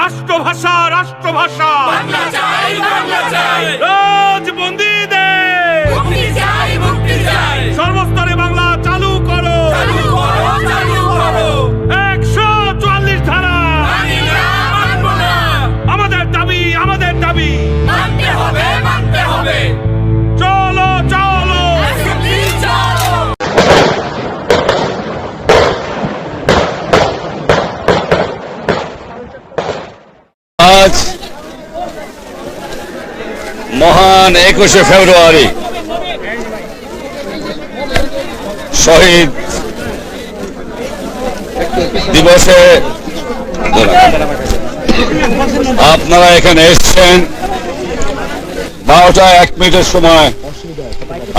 রাষ্ট্রভাষা রাষ্ট্রভাষা। বাংলা চাই বাংলা চাই। আজ মহান একুশে ফেব্রুয়ারি শহীদ দিবসে আপনারা এখানে এসছেন। বারোটা এক মিনিটের সময়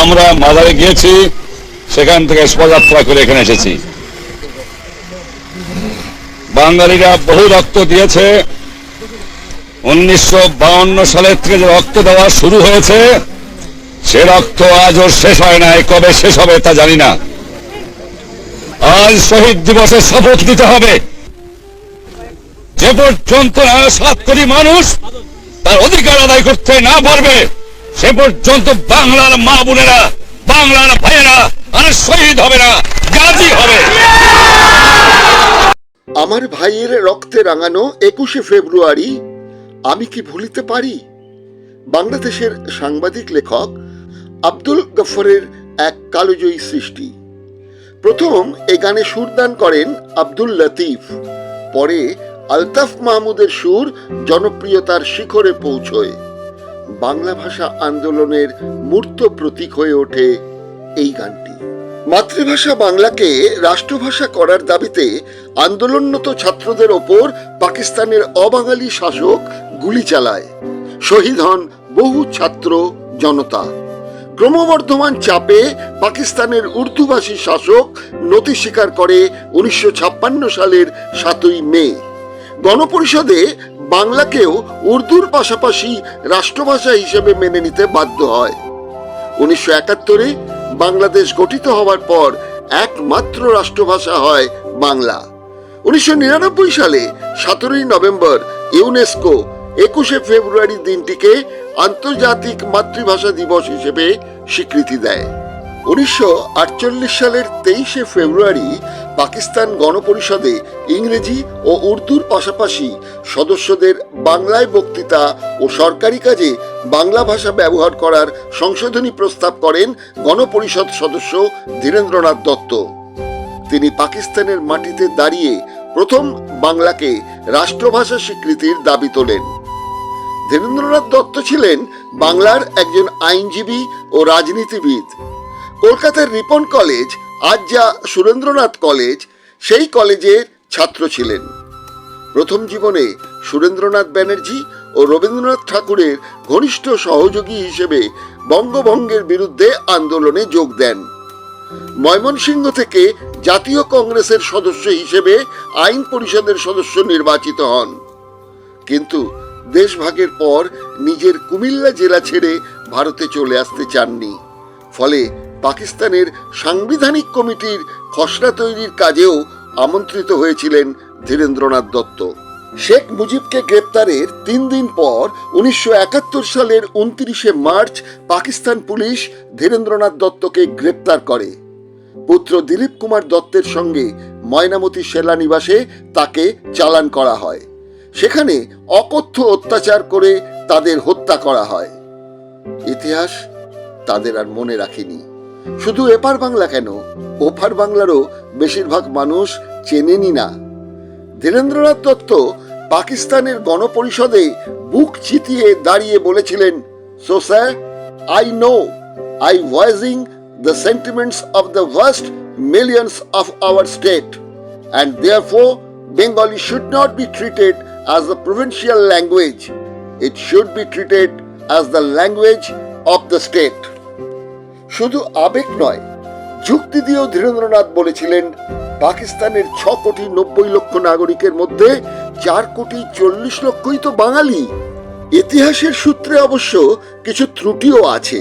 আমরা মাদারে গিয়েছি, সেখান থেকে শোভাযাত্রা করে এখানে এসেছি। বাঙালিরা বহু রক্ত দিয়েছে। উনিশশো সালের থেকে যে রক্ত দেওয়া শুরু হয়েছে। সে রক্ত আজও শেষ হয় নাই, কবে শেষ হবে তা জানি না। আজ শহীদ দিবসে শপথ নিতে হবে। যে পর্যন্ত সাত কোটি মানুষ তার অধিকার আদায় করতে না পারবে, সে পর্যন্ত বাংলার মা বোনেরা, বাংলার ভাইয়েরা আর শহীদ হবে না, গাজী হবে। আমার ভাইয়ের রক্তে রাঙানো একুশে ফেব্রুয়ারি আমি কি ভুলিতে পারি? বাংলাদেশের সাংবাদিক লেখক আব্দুল গফরের এক কালোজয়ী সৃষ্টি। প্রথম এ গানে সুরদান করেন আব্দুল লতিফ। পরে আলতাফ মাহমুদের সুর জনপ্রিয়তার শিখরে পৌঁছয়। বাংলা ভাষা আন্দোলনের মূর্ত প্রতীক হয়ে ওঠে এই গানটি। মাতৃভাষা বাংলাকে রাষ্ট্রভাষা করার দাবিতে আন্দোলনরত ছাত্রদের ওপর পাকিস্তানের অবাঙালি শাসক গুলি চালায়। শহীদ হন বহু ছাত্র জনতা। ক্রমবর্ধমান চাপে পাকিস্তানের উর্দুভাষী শাসক নতি স্বীকার করে উনিশশো ছাপ্পান্ন সালের সাতই মে। গণপরিষদে বাংলাকেও উর্দুর পাশাপাশি রাষ্ট্রভাষা হিসেবে মেনে নিতে বাধ্য হয়। উনিশশো একাত্তরে বাংলাদেশ গঠিত হওয়ার পর একমাত্র রাষ্ট্রভাষা হয় বাংলা। উনিশশো নিরানব্বই সালে সতেরোই নভেম্বর ইউনেস্কো একুশে ফেব্রুয়ারি দিনটিকে আন্তর্জাতিক মাতৃভাষা দিবস হিসেবে স্বীকৃতি দেয়। উনিশশো আটচল্লিশ সালের তেইশে ফেব্রুয়ারি পাকিস্তান গণপরিষদে ইংরেজি ও উর্দুর পাশাপাশি সদস্যদের বাংলায় বক্তৃতা ও সরকারি কাজে বাংলা ভাষা ব্যবহার করার সংশোধনী প্রস্তাব করেন গণপরিষদ সদস্য ধীরেন্দ্রনাথ দত্ত। তিনি পাকিস্তানের মাটিতে দাঁড়িয়ে প্রথম বাংলাকে রাষ্ট্রভাষা স্বীকৃতির দাবি তোলেন। ধীরেন্দ্রনাথ দত্ত ছিলেন বাংলার একজন আইনজীবী ও রাজনীতিবিদ। কলকাতার রিপন কলেজ আজ যা সুরেন্দ্রনাথ কলেজ, সেই কলেজের ছাত্র ছিলেন। প্রথম জীবনে সুরেন্দ্রনাথ ব্যানার্জি ও রবীন্দ্রনাথ ঠাকুরের ঘনিষ্ঠ সহযোগী হিসেবে বঙ্গভঙ্গের বিরুদ্ধে আন্দোলনে যোগ দেন। ময়মনসিংহ থেকে জাতীয় কংগ্রেসের সদস্য হিসেবে আইন পরিষদের সদস্য নির্বাচিত হন। কিন্তু দেশভাগের পর নিজের কুমিল্লা জেলা ছেড়ে ভারতে চলে আসতে চাননি। ফলে পাকিস্তানের সাংবিধানিক কমিটির খসড়া তৈরির কাজেও আমন্ত্রিত হয়েছিলেন ধীরেন্দ্রনাথ দত্ত। শেখ মুজিবকে গ্রেপ্তারের তিন দিন পর উনিশশো একাত্তর সালের উনত্রিশে মার্চ পাকিস্তান পুলিশ ধীরেন্দ্রনাথ দত্তকে গ্রেপ্তার করে। পুত্র দিলীপ কুমার দত্তের সঙ্গে ময়নামতি সেনানিবাসে তাকে চালান করা হয়। সেখানে অকথ্য অত্যাচার করে তাদের হত্যা করা হয়। ইতিহাস তাদের আর মনে রাখেনি। শুধু এপার বাংলা কেন? ওপার বাংলারও বেশিরভাগ মানুষ চেনেনি না। ধীরেন্দ্রনাথ দত্ত পাকিস্তানের গণপরিষদে বুক চিতিয়ে দাঁড়িয়ে বলেছিলেন so sir I know I voicing the sentiments of the vast millions of our state and therefore Bengali should not be treated as the provincial language it should be treated as the language of the state শুধু আবেগ নয়, যুক্তি দিয়েও ধীরেন্দ্রনাথ বলেছিলেন, পাকিস্তানের ছ কোটি নব্বই লক্ষ নাগরিকের মধ্যে চার কোটি চল্লিশ লক্ষই তো বাঙালি। ইতিহাসের সূত্রে অবশ্য কিছু ত্রুটিও আছে।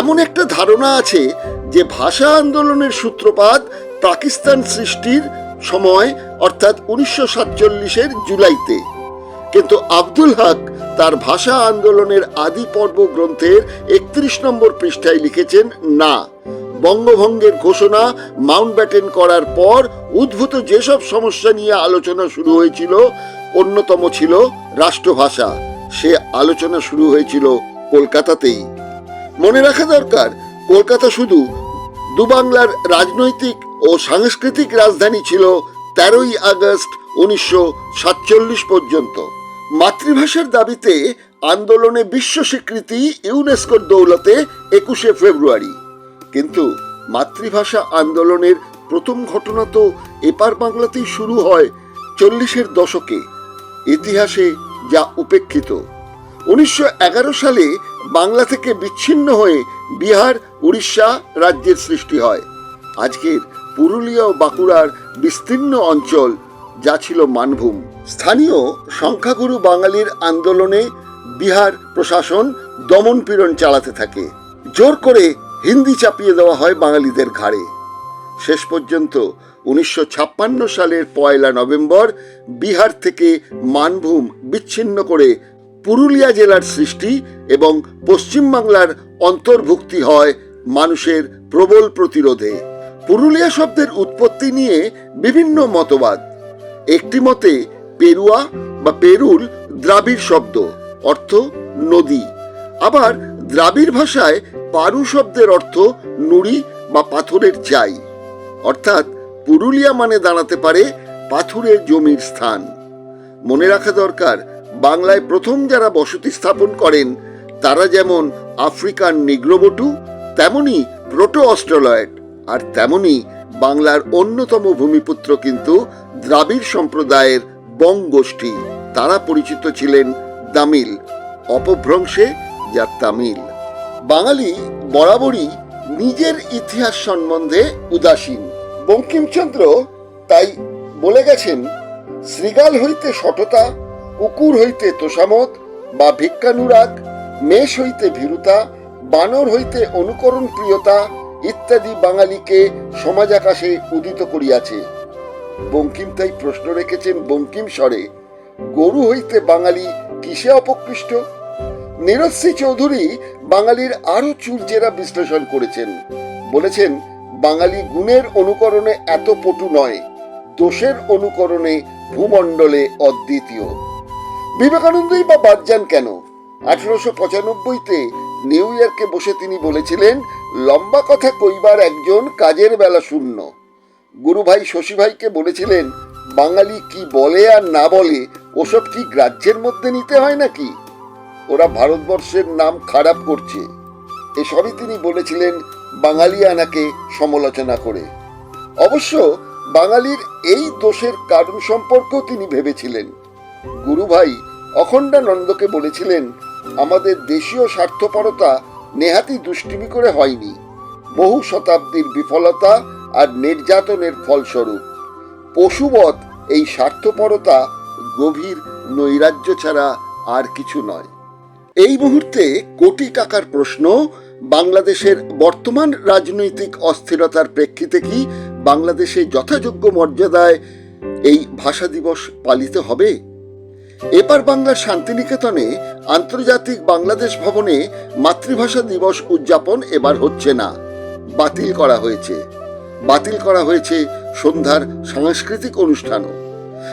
এমন একটা ধারণা আছে যে ভাষা আন্দোলনের সূত্রপাত পাকিস্তান সৃষ্টির সময়, অর্থাৎ উনিশশো সাতচল্লিশের জুলাইতে। কিন্তু আব্দুল হক তার ভাষা আন্দোলনের আদি পর্ব গ্রন্থের একত্রিশ নম্বর পৃষ্ঠায় লিখেছেন, না। বঙ্গভঙ্গের ঘোষণা মাউন্টব্যাটেন করার পর উদ্ভূত যেসব সমস্যা নিয়ে আলোচনা শুরু হয়েছিল, অন্যতম ছিল রাষ্ট্রভাষা। সে আলোচনা শুরু হয়েছিল কলকাতাতেই। মনে রাখা দরকার, কলকাতা শুধু দুবাংলার রাজনৈতিক ও সাংস্কৃতিক রাজধানী ছিল তেরোই আগস্ট উনিশশো সাতচল্লিশ পর্যন্ত। মাতৃভাষার দাবিতে আন্দোলনে বিশ্ব স্বীকৃতি ইউনেস্কোর দৌলতে একুশে ফেব্রুয়ারি। কিন্তু মাতৃভাষা আন্দোলনের প্রথম ঘটনা তো এপার বাংলাতেই শুরু হয় চল্লিশের দশকে, ইতিহাসে যা উপেক্ষিত। উনিশশো এগারো সালে বাংলা থেকে বিচ্ছিন্ন হয়ে বিহার, উড়িষ্যা রাজ্যের সৃষ্টি হয়। আজকের পুরুলিয়া ও বাঁকুড়ার বিস্তীর্ণ অঞ্চল, যা ছিল মানভূম। স্থানীয় সংখ্যাগুরু বাঙালির আন্দোলনে বিহার প্রশাসন দমন পীড়ন চালাতে থাকে। জোর করে হিন্দি চাপিয়ে দেওয়া হয় বাঙালিদের ঘাড়ে। শেষ পর্যন্ত উনিশশো ছাপ্পান্ন সালের পয়লা নভেম্বর বিহার থেকে মানভূম বিচ্ছিন্ন করে পুরুলিয়া জেলার সৃষ্টি এবং পশ্চিমবাংলার অন্তর্ভুক্তি হয় মানুষের প্রবল প্রতিরোধে। পুরুলিয়া শব্দের উৎপত্তি নিয়ে বিভিন্ন মতবাদ। একটি মতে, পেরুয়া বা পেরুল দ্রাবিড় শব্দ, অর্থ নদী। আবার দ্রাবিড় ভাষায় পারু শব্দের অর্থ নুড়ি বা পাথরের চাই অর্থাৎ পুরুলিয়া মানে দাঁড়াতে পারে পাথুরের জমির স্থান। মনে রাখা দরকার, বাংলায় প্রথম যারা বসতি স্থাপন করেন, তারা যেমন আফ্রিকান নিগ্রোবটু তেমনি প্রোটো অস্ট্রেলয়েড আর তেমনি বাংলার অন্যতম ভূমিপুত্র কিন্তু দ্রাবিড় সম্প্রদায়ের বং গোষ্ঠী। তারা পরিচিত ছিলেন দামিল অপভ্রংশে যা তামিল। বাঙালি বরাবরই নিজের ইতিহাস সম্বন্ধে উদাসীন। বঙ্কিমচন্দ্র তাই বলে গেছেন, শ্রীগাল হইতে সটতা কুকুর হইতে তোষামত বা ভিক্ষানুরাগ, মেষ হইতে ভীরুতা, বানর হইতে অনুকরণ প্রিয়তা ইত্যাদি বাঙালিকে সমাজ আকাশে উদিত করিয়াছে। বঙ্কিম তাই প্রশ্ন রেখেছেন বঙ্কিম স্বরে, গরু হইতে বাঙালি কিসে অপকৃষ্ট? নীরশ্রী চৌধুরী বাঙালির আরও চুলচেরা বিশ্লেষণ করেছেন। বলেছেন, বাঙালি গুণের অনুকরণে এত পটু নয়, দোষের অনুকরণে ভূমণ্ডলে অদ্বিতীয়। বিবেকানন্দই বা বাদ যান কেন? আঠারোশো পঁচানব্বইতে নিউ ইয়র্কে বসে তিনি বলেছিলেন লম্বা কথা কইবার একজন কাজের বেলা শূন্য। গুরুভাই শশীভাইকে বলেছিলেন, বাঙালি কি বলে আর না বলে, ওসব কি গ্রাহ্যের মধ্যে নিতে হয় নাকি? ওরা ভারতবর্ষের নাম খারাপ করছে। এসবই তিনি বলেছিলেন বাঙালিয়ানাকে সমালোচনা করে। অবশ্য বাঙালির এই দোষের কারণ সম্পর্কেও তিনি ভেবেছিলেন। গুরুভাই অখণ্ডানন্দকে বলেছিলেন, আমাদের দেশীয় স্বার্থপরতা নেহাতি দুষ্টিমি করে হয়নি। বহু শতাব্দীর বিফলতা আর নির্যাতনের ফলস্বরূপ। পশুবৎ এই স্বার্থপরতা গভীর নৈরাজ্য ছাড়া আর কিছু নয়। এই মুহূর্তে কোটি টাকার প্রশ্ন, বাংলাদেশের বর্তমান রাজনৈতিক অস্থিরতার প্রেক্ষিতে কি বাংলাদেশে যথাযোগ্য মর্যাদায় এই ভাষা দিবস পালিত হবে? এপার বাংলার শান্তিনিকেতনে আন্তর্জাতিক বাংলাদেশ ভবনে মাতৃভাষা দিবস উদযাপন এবার হচ্ছে না। বাতিল করা হয়েছে। বাতিল করা হয়েছে সন্ধ্যার সাংস্কৃতিক অনুষ্ঠানও।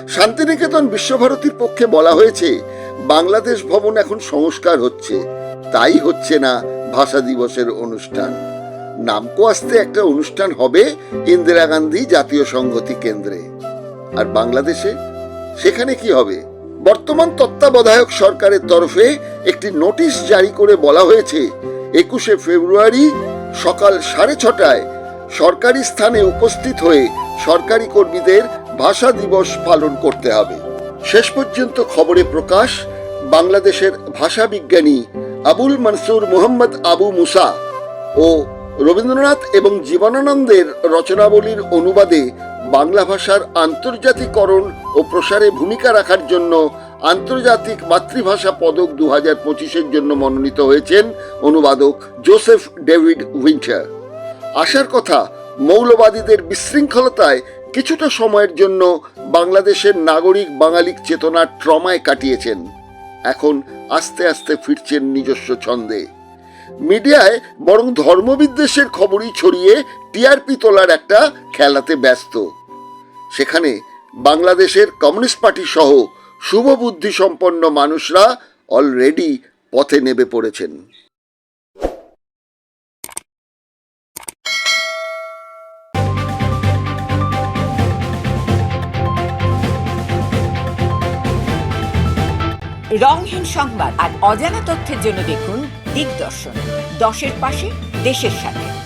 শান্তিনিকেতন বিশ্বভারতীর পক্ষে বলা হয়েছে, বাংলাদেশ ভবন এখন সংস্কার হচ্ছে। তাই হচ্ছে না ভাষা দিবসের অনুষ্ঠান। নামকো আসতে একটা অনুষ্ঠান হবে ইন্দিরা গান্ধী জাতীয় সংহতি কেন্দ্রে। আর বাংলাদেশে? সেখানে কি হবে? বর্তমান তত্ত্বাবধায়ক সরকারের তরফে একটি নোটিশ জারি করে বলা হয়েছে, একুশে ফেব্রুয়ারি সকাল সাড়ে ছটায় সরকারি স্থানে উপস্থিত হয়ে সরকারি কর্মীদের ভাষা দিবস পালন করতে হবে। শেষ পর্যন্ত খবরে প্রকাশ, বাংলাদেশের ভাষা বিজ্ঞানী আবুল মনসুর মোহাম্মদ আবু মুসা ও রবীন্দ্রনাথ এবং জীবনানন্দের রচনাবলীর অনুবাদে বাংলা ভাষার আন্তর্জাতিকরণ ও প্রসারে ভূমিকা রাখার জন্য আন্তর্জাতিক মাতৃভাষা পদক দু হাজার পঁচিশের জন্য মনোনীত হয়েছেন অনুবাদক জোসেফ ডেভিড উইন্টার। আশার কথা, মৌলবাদীদের বিশৃঙ্খলতায় কিছুটা সময়ের জন্য বাংলাদেশের নাগরিক বাঙালিক চেতনার ট্রমায় কাটিয়েছেন। এখন আস্তে আস্তে ফিরছেন নিজস্ব ছন্দে। মিডিয়ায় বরং ধর্মবিদ্বেষের খবরই ছড়িয়ে টিআরপি তোলার একটা খেলাতে ব্যস্ত। সেখানে বাংলাদেশের কমিউনিস্ট পার্টি সহ শুভবুদ্ধি সম্পন্ন মানুষরা অলরেডি পথে নেমে পড়েছেন। রংহীন সংবাদ আর অজানা তথ্যের জন্য দেখুন দিগদর্শন। দশের পাশে দেশের সাথে।